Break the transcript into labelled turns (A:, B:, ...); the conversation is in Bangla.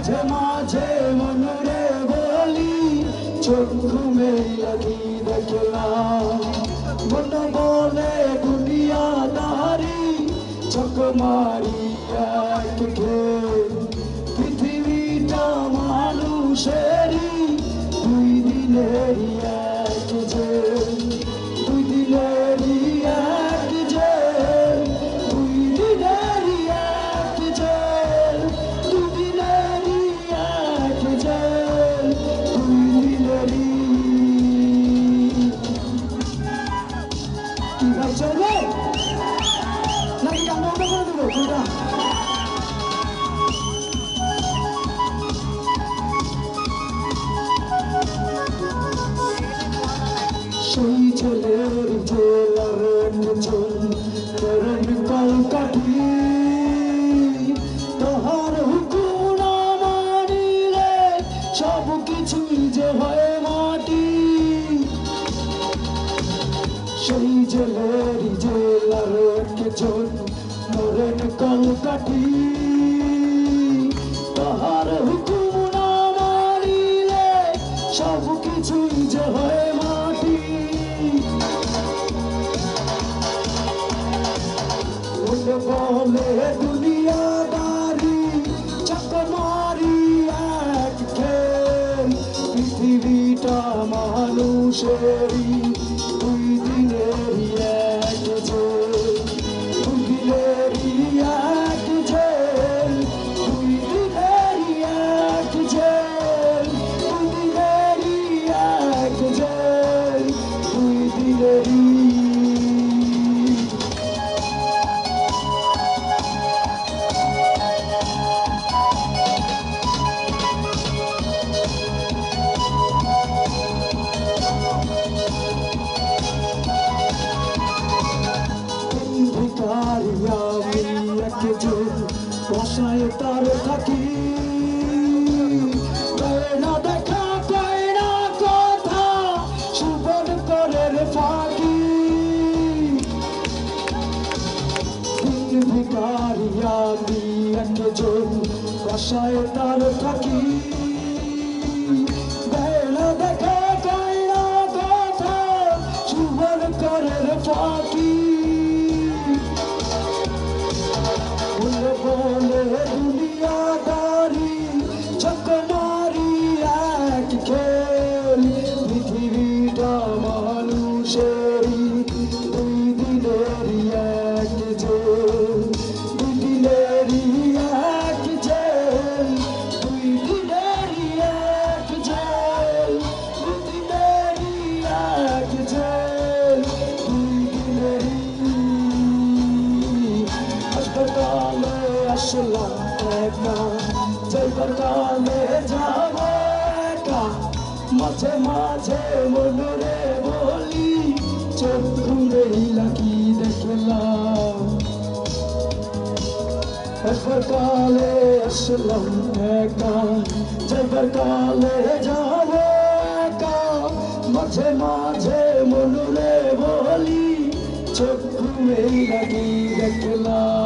A: মাঝে মাঝে মনরে বলি চক্ষু মেলাকি দেখলাম মন বলে দুনিয়া দারি চক মারি সেই ছেলের জেলার মুচন করণ কলকাঠি তাহার হুকুম না মানিলে সব কিছুই যে হয় মাটি সেই জেলের জেলার কেজন মরেন কলকাঠি তাহার হুকুম না মানিলে সব কিছুই যে হয় মাটি। বলে বলে, দুনিয়াদারি চকমারি এক খেল পৃথিবীটা মানুষেরই একজন বসায় তার থাকি। দেয় না দেখা না কথা সুবন করে রে ফাঁকি। দিন ভিকারি আমি একজন বসায় তার থাকি। আসলাম একা। যাইবার কালে যাব একা। মাঝে মাঝে মনরে বলি, চোখ খুলেই লাগি দেখলাম। হাসপাতালে আসলাম একা। যাইবার কালে যাব একা। মাঝে মাঝে মনরে বলি, চোখ খুলেই লাগি দেখলাম।